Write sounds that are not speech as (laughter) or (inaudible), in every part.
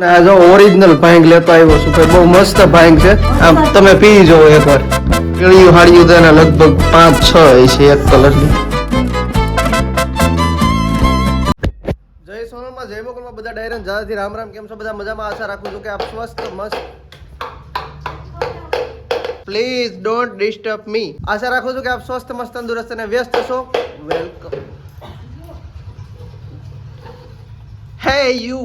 અને આ જો ઓરિજિનલ ભાંગ લેતો આવ્યો છું ભાઈ બહુ મસ્ત ભાંગ છે. આમ તમે પી જુઓ એકવાર. પીળિયું હાડિયું તો એના લગભગ પાંચ, છ છે એક કલરની જય સોનલમાં, જય મોકલમાં બધા ડાયરન જાદાથી રામ રામ, કેમ છો બધા? મજામાં? આશા રાખું છું કે આપ સ્વસ્થ, મસ્ત. પ્લીઝ ડોન્ટ ડિસ્ટર્બ મી આશા રાખું છું કે આપ સ્વસ્થ, મસ્ત, તંદુરસ્ત અને વ્યસ્ત છો. Welcome hey you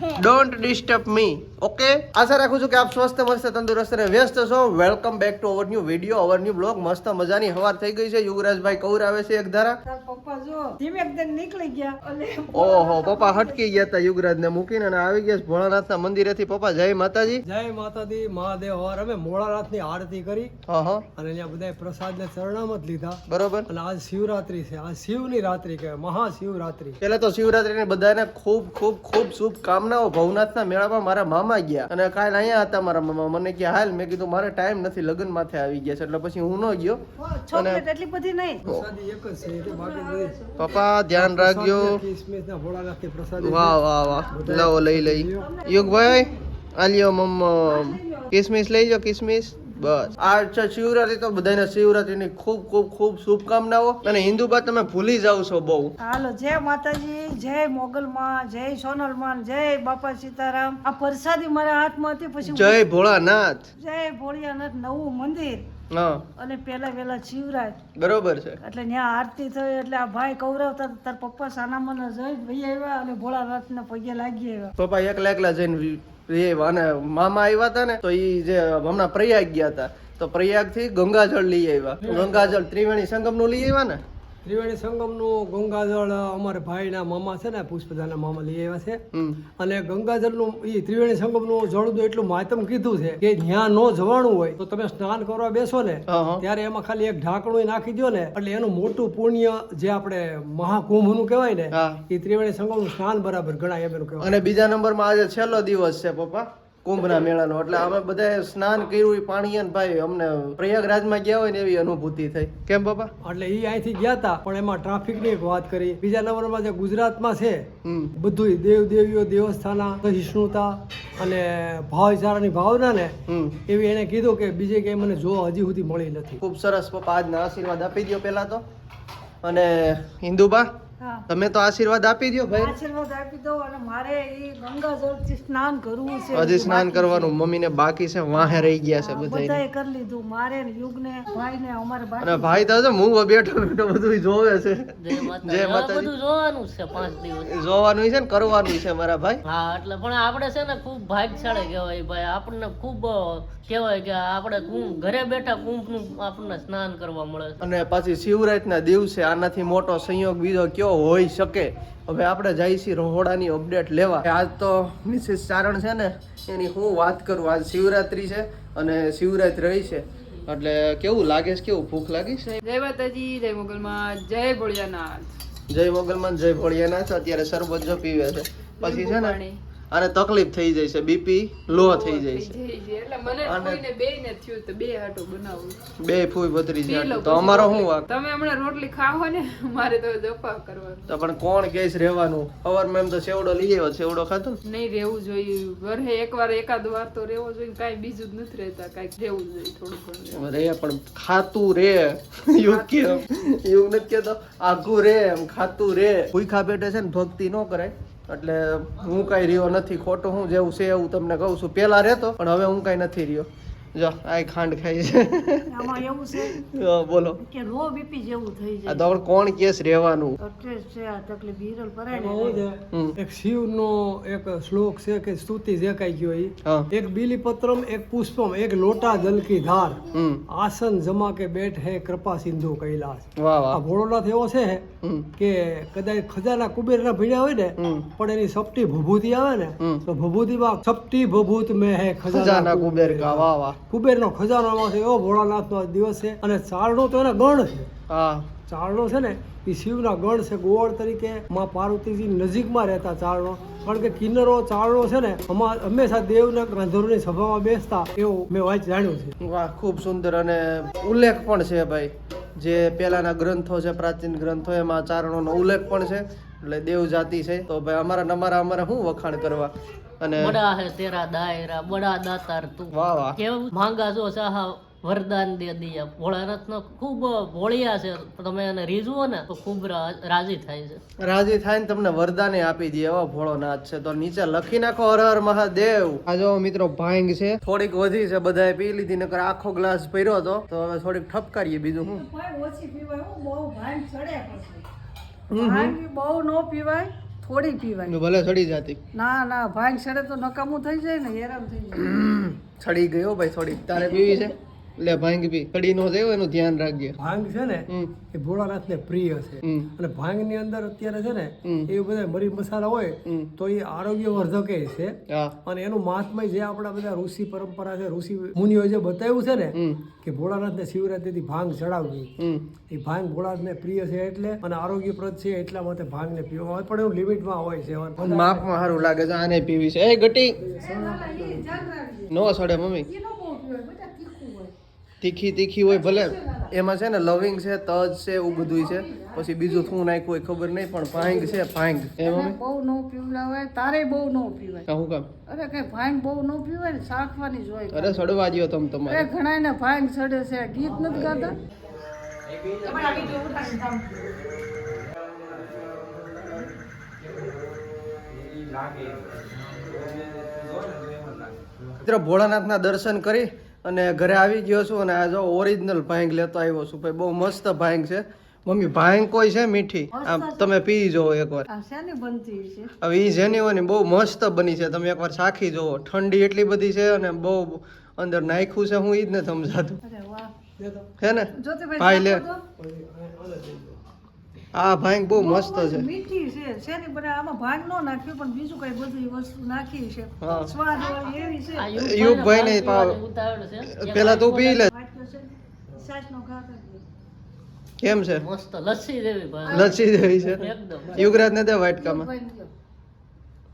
don't disturb me okay આશા રાખું છું કે આપ સ્વસ્થ મસ્ત તંદુરસ્ત અને વ્યસ્ત છો. Welcome back to our new video our new blog મસ્ત મજાની હવાર થઈ ગઈ છે. યુવરાજભાઈ કૌર આવે છે એક ધારા. પપ્પા જો ધીમે એકદમ નીકળી ગયા. ઓહો પપ્પા હટકી ગયા હતા યુવરાજ ને મૂકીને અને આવી ગયા છે મંદિરે મંદિરેથી. પપ્પા જય માતાજી. જય માતાજી મહાદેવ. હવાર અમે મોળાનાથની આરતી કરી. હા અને અહીંયા બધા પ્રસાદને શરણામત લીધા. બરોબર. અને આજ શિવરાત્રી છે. આ શિવની રાત્રી કહેવાય. મહાશિવરાત્રી. પેલા તો શિવરાત્રી ને બધાને ખૂબ ખૂબ ખૂબ શુભકામનાઓ ભવનાથના મેળામાં મારા મામા ગયા અને કાલ અહીંયા હતા મારા મામા. મને કે હાલ. મેં કીધું મારે ટાઈમ નથી લગ્ન માથે આવી ગયા છે. એટલે પછી હું ન ગયો. ચોકલેટ એટલી બધી નહીં. પપ્પા ધ્યાન રાખજો. કિસમિસના ભોળાનાથની પ્રસાદી વાહ વાહ વાહ. લાવો લઈ લઈ. યુગભાઈ આલ્યો લ્યો મમ્મ કિસમિસ લઈ જાઓ કિસમિસ. બસ. આ છે શિવરાત્રી તો બધાને શિવરાત્રીની ખૂબ ખૂબ ખૂબ શુભકામનાઓ. અને હિન્દુ બાદ તમે ભૂલી જાવ છો બહુ. હાલો જય માતાજી જય મોગલમાં જય સોનલમાં જય બાપા સીતારામ. આ પ્રસાદી મારા હાથમાં હતી પછી જય ભોળાનાથ. જય ભોળિયાનાથ નવું મંદિર. અને પેલા વેલા શિવરાજ બરોબર છે. એટલે ત્યાં આરતી થઈ એટલે આ ભાઈ કૌરવતા તાર પપ્પા સાનામાં જઈ ભાઈ આવ્યા અને ભોળાનાથના પગે લાગી આવ્યા. પપ્પા એકલા એકલા જઈને અને મામા આવ્યા હતા ને તો એ જે હમણાં પ્રયાગ ગયા હતા તો પ્રયાગથી ગંગાજળ લઈ આવ્યા. ગંગાજળ ત્રિવેણી સંગમનું લઈ આવ્યા ને? ત્રિવેણી સંગમનું ગંગાજળ અમારા ભાઈના મામા છે ને પુષ્પદાના મામા લઈ આવ્યા છે. અને ગંગાજળનું એ ત્રિવેણી સંગમનું જળનું એટલું માતમ કીધું છે કે જ્યાં ન જવાનું હોય તો તમે સ્નાન કરવા બેસો ને ત્યારે એમાં ખાલી એક ઢાંકણું નાખી દો ને એટલે એનું મોટું પુણ્ય જે આપણે મહાકુંભનું કહેવાય ને એ ત્રિવેણી સંગમનું સ્નાન બરાબર ગણાય એમ એનું કહેવાય. અને બીજા નંબરમાં આજે છેલ્લો દિવસ છે પપ્પા. કુંભના મેળાનો. એટલે અમે બધા સ્નાન કર્યું એ પાણી અને ભાઈ અમને પ્રયાગરાજમાં ગયા હોય ને એવી અનુભૂતિ થઈ. કેમ બાપા? એટલે એ અહીંથી ગયા હતા પણ એમાં ટ્રાફિકની એક વાત કરી. બીજા નંબરમાં જે ગુજરાતમાં છે બધું દેવ દેવીઓ દેવસ્થાના સહિષ્ણુતા અને ભાવચારાની ભાવના ને એવી એને કીધું કે બીજે કઈ મને જો હજી સુધી મળી નથી. ખૂબ સરસ પપ્પા આજના આશીર્વાદ આપી દો પેલા તો. અને હિન્દુબા તમે તો આશીર્વાદ આપી દો ભાઈ. આશીર્વાદ આપી દો અને મારે એ ગંગાજળથી સ્નાન કરવું છે. હજી સ્નાન કરવાનું મમ્મીને બાકી છે વાહે રહી ગયા છે બધા બધાએ કરી લીધું મારે ને યુગને ભાઈને અમારે અને ભાઈ તો છે હું બેઠો બેઠો બધું જોવે છે. જે માતા બધું જોવાનું છે પાંચ દિવસ. જોવાનું છે ને કરવાનું છે મારા ભાઈ. હા એટલે પણ આપણે છે ને ખૂબ ભાગ્યશાળી કહેવાય ભાઈ. આપણને ખૂબ કહેવાય કે આપણે કુંભ ઘરે બેઠા કુંભનું આપણને સ્નાન કરવા મળે છે. અને પછી શિવરાતના દિવસે આનાથી મોટો સંયોગ બીજો કયો હોઈ શકે. હવે આપણે જઈએ છીએ રહોડાની અપડેટ લેવા. આજ તો મિસિસ ચારણ છે ને એની હું વાત કરું. આજ શિવરાત્રિ છે અને શિવરાત્રી રહી છે. એટલે કેવું લાગે છે કેવું ભૂખ લાગી છે? જય માતાજી જય મોગલમાં જય ભોળિયાનાથ. જય મોગલમાં જય ભોળિયાનાથ. અત્યારે શરબત જો પીવે છે. પછી છે ને આને તકલીફ થઈ જાય છે બીપી લો થઈ જાય છે. અને- બે ફૂઈ વધરી જાય તો અમારો શું. વાક? તમે હમણાં રોટલી ખાવો ને મારે તો જપા કરવાનું. તો પણ કોણ કેસ રહેવાનું? અવાર મેમ તો સેવડો લઈ આવ્યો સેવડો ખાતો નહીં રહેવું જોઈએ. વરહે એકવાર એકાદ વાર તો રહેવો જોઈએ કાઈ બીજું જ નથી રહેતા. કાઈ રહેવું જોઈએ થોડું ઘણું. રે પણ ખાતું રે. યુગ કે યુગ નથી કેતો આઘું રે એમ ખાતું રે. ભૂખા પેટે છે ને ભક્તિ ન કરાય. એટલે હું કઈ રહ્યો નથી. ખોટું હું જેવું છે એવું તમને કહું છું. પેલા રહેતો, પણ હવે હું કઈ નથી રહ્યો. જો આ ખાંડ ખાઈ છે. આમાં એવું છે (laughs) હા, બોલો. કે લો બીપી જેવું થઈ જાય. તો હવે કોણ કેસ રહેવાનું? સ્ટ્રેસ છે આ તકલીફ હિરલ પરાય એક શિવ નો એક શ્લોક છે કે સ્તુતિ જે કઈ ગયો ઈ. એક બીલી પત્રમ એક પુષ્પમ એક લોટા જલ કી ધાર આસન જમા કે બેઠ હે કૃપા સિંધુ કૈલાસ. વાહ આ ભોળોનાથ એવો છે કે કદાચ ખજાના કુબેરના ભીડ્યા હોય ને પણ એની સપટી ભભૂતિ આવે ને તો ભભૂતિ માં સપટી ભભૂત મેં હે ખજાના ખજાના કુબેર કા વાહ વાહ. કુબેરનો ખજાનો આમાં છે એવો ભોળાનાથનો દિવસ છે અને ચારણો તો એના ગણ છે. હા. ચારણો છે ને એ શિવના ગણ છે ગોળ તરીકે માં પાર્વતીજી નજીકમાં રહેતા ચારણો. કારણ કે કિન્નરો ચારણો છે ને અમા હંમેશા દેવના ગંધર્વની સભામાં બેસતા એવું મેં વાંચ જાણ્યું છે. વાહ ખૂબ સુંદર અને ઉલ્લેખ પણ છે ભાઈ. જે પહેલાના ગ્રંથો છે પ્રાચીન ગ્રંથો એમાં ચારણોનો ઉલ્લેખ પણ છે. એટલે દેવ જાતિ છે. તો ભાઈ અમારા અમારા અમારે શું વખાણ કરવા? અને બડા હે તેરા દાયરા બડા દાતાર તું. વાહ વાહ. કેવું? માંગા જો સાહા વરદાન દે દિયા. ભોળાનાથ ખૂબ ભોળિયા છે. તમે એને રીઝવો ને તો ખૂબ રાજી થાય છે. રાજી થાય ને તમને વરદાને આપી દે એવા ભોળો નાથ છે. તો નીચે લખી નાખો હર હર મહાદેવ. આ જો મિત્રો ભાંગ છે. થોડીક વધી છે બધાએ પી લીધી નકર આખો ગ્લાસ ભર્યો હતો તો હવે થોડીક ઠપકારીએ બીજું હું. ઓછી પીવાય હો, બહુ ભાંગ ચડે પછી. ભાંગ બહુ ન પીવાય. થોડી પીવાની ભલે સડી જાતી. ના ના ભાંગ સડે તો નકામું થઈ જાય ને હેરાન થઈ જાય. સડી ગયો ભાઈ થોડી તારે પીવી છે? લે ભાંગ બી કડી નો જાય એનું ધ્યાન રાખજે. ભાંગ છે ને એ ભોળાનાથ ને પ્રિય છે. અને ભાંગની અંદર અત્યારે છે ને એ બધા મરી મસાલા હોય તો એ આરોગ્ય વર્ધકે છે અને એનું મહાત્મય જે આપણા બધા ઋષિ પરંપરા છે ઋષિ મુનિઓ જે બતાવ્યું છે ને કે ભોળાનાથ ને શિવરાત્રી થી ભાંગ ચડાવવી. એ ભાંગ ભોળાનાથને પ્રિય છે એટલે અને આરોગ્યપ્રદ છે એટલા માટે ભાંગને પીવા હોય પણ એવું લિમિટમાં હોય છે માપમાં સારું લાગે છે આને પીવી છે. એ ગટી. નો સડે મમ્મી. તીખી તીખી હોય ભલે. એમાં છે ને લવિંગ છે તજ છે એવું બધું છે. પછી બીજું શું નાખ્યું હોય ખબર નહીં પણ ભાંગ છે ભાંગ. એ બહુ ન પીવડાવે તારે બહુ ન પીવાય. હું કામ? અરે કઈ ભાંગ બહુ ન પીવાય ને સાકવાની જ હોય અરે સડવા દ્યો તમ અરે તમારે. ઘણા ને ભાંગ ચડે છે ગીત નથી ગાતા? મિત્ર ભોળાનાથના દર્શન કરી અને ઘરે આવી ગયો છું અને આ જો ઓરિજિનલ ભાંગ લેતો આવ્યો છું. ભાઈ બહુ મસ્ત ભાંગ છે. મમ્મી ભાંગ કોઈ છે મીઠી? આમ તમે પી જોવો એકવાર. આ શેની બનતી છે? હવે એ જેની હોય ને બહુ મસ્ત બની છે. તમે એકવાર ચાખી જોવો. ઠંડી એટલી બધી છે અને બહુ અંદર નાખ્યું છે હું એ જ ને સમજાતું. અરે વાહ. હે ને? ભાઈ લે. આ ભાંગ બહુ મસ્ત છે. મીઠી છે શેની બને આમાં ભાંગ ન નાખ્યો પણ બીજું કઈ બધી વસ્તુ નાખી છે. સ્વાદ એવી છે. યુગ ભાઈ યુગભાઈને પાવ- ભાંગ ઉતાવળ છે. પેલા તું પી લે. કેમ છે? મસ્ત લસ્સી જેવી લસ્સી જેવી છે. યુગરાજ ને દે વાટકામાં ભાઈ લ્યો. બસ લ્યો બસ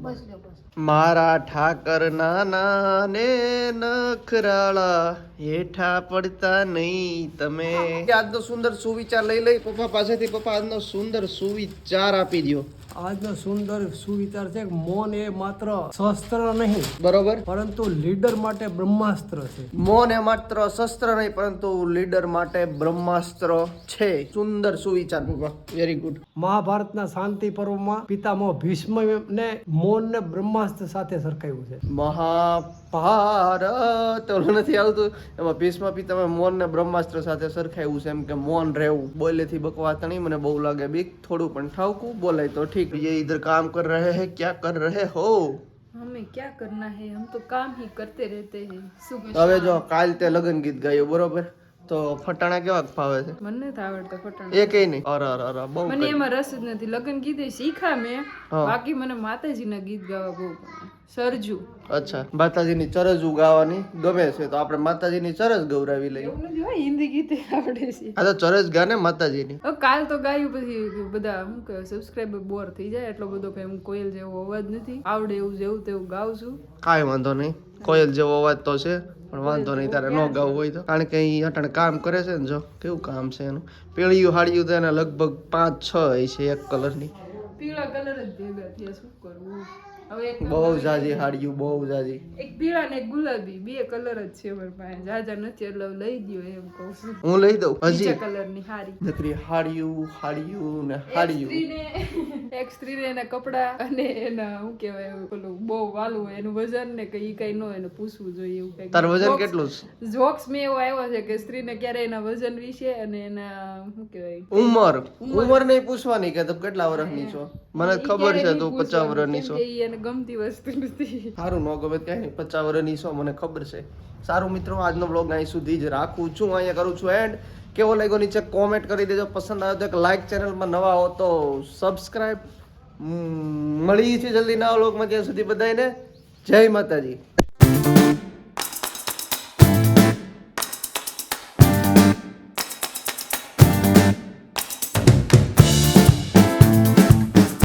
મારા ઠાકર નાના ને નખરાળા હેઠા પડતા નહીં તમે. આજનો સુંદર સુવિચાર લઈ લઈ પપ્પા પાસેથી પપ્પા આજનો સુંદર સુવિચાર આપી દો આજનો સુંદર સુવિચાર છે કે મૌન એ માત્ર શસ્ત્ર નહીં બરોબર? પરંતુ લીડર માટે બ્રહ્માસ્ત્ર છે. મૌન એ માત્ર શસ્ત્ર નહીં પરંતુ લીડર માટે બ્રહ્માસ્ત્ર છે. સુંદર સુવિચાર. વેરી ગુડ મહાભારતના શાંતિ પર્વમાં પિતામહ ભીષ્મને મૌન ને બ્રહ્માસ્ત્ર સાથે સરખાવ્યું છે. મહાભારત. ઓલું નથી આવતું? એમાં ભીષ્મ પિતામહ મૌન ને બ્રહ્માસ્ત્ર સાથે સરખાયું છે એમ કે મૌન રહેવું. બોલેથી બકવાસ નહીં મને બહુ લાગે બીક થોડું પણ ઠાવકું બોલાય તો ઠીક. ये इधर काम कर रहे हैं क्या कर रहे हो हमें क्या करना है हम तो काम ही करते रहते हैं सुबह હવે જો કાલ તે લગ્ન ગીત ગાયું બરોબર તો ફટાણા કેવા ફાવે છે મને નથી આવડતા ફટાણ એ કઈ નહીં અરે અરે અરે બહુ મને એમાં રસ જ નથી લગ્ન ગીતે શીખા મેં હા. બાકી મને માતાજીના ગીત ગાવા બહુ ગમે સરજુ. અચ્છા માતાજીની ચરજ ઉગાવાની ગમે છે તો આપણે માતાજીની ચરજ ગૌરાવી લઈએ. હિન્દી ગીતે આવડે છે. આ તો ચરજ ગાને માતાજીની. કાલ તો ગાયું પછી બધા શું કે સબસ્ક્રાઇબર બોર થઈ જાય એટલો બધો કે હું કોયલ જેવો અવાજ નથી. આવડે એવું જેવું તેવું ગાઉં છું. કાંઈ વાંધો નહીં. કોયલ જેવો અવાજ તો છે પણ વાંધો નહીં તારે ન ગાવું હોય તો. કારણ કે અહીં અટાણે કામ કરે છે ને જો કેવું કામ છે એનું? પેળિયું હાડિયું તો એને લગભગ પાંચ છ છે એક કલરની પીળા કલર જ ભેગા થયા શું કરવું બહુ જાજી હાડ્યું બહુ જાજી. એક પીળા ને ગુલાબી બે કલર જ છે મારી પાસે. જાજા નથી એટલે લઈ દ્યો એમ કહું છું. હું લઈ દઉં? હજી? બીજા કલરની હારી. નકરી હાડ્યું હાડ્યું ને હાડ્યું. એક સ્ત્રીને એના કપડા અને એના શું કહેવાય પેલું બહુ વાલું હોય. એનું વજન ને કઈ કઈ ન એને પૂછવું જોઈએ એવું કઈ તાર વજન કેટલું છે? જોક્સ મેં એવો આવ્યો છે કે સ્ત્રીને ક્યારે એના વજન વિશે અને એના શું કહેવાય. ઉંમર? ઉંમર. નહીં પૂછવાની કે તમે કેટલા વર્ષની છો? મને ખબર છે તું પચાસ વર્ષની છો. ગમતી વસ્તુ નથી. સારું, ન ગમે કઈ પચાસ વર્ષની છો મને ખબર છે. સારું મિત્રો, આજનો બ્લોગ અહીં સુધી જ રાખું છું. અહીંયા કરું છું એન્ડ કેવો લાગ્યો નીચે કોમેન્ટ કરી દેજો. પસંદ આવે તો એક લાઈક ચેનલમાં નવા હો તો સબસ્ક્રાઈબ મળી છે જલ્દી નવા બ્લોગમાં ત્યાં સુધી બધાને જય માતાજી.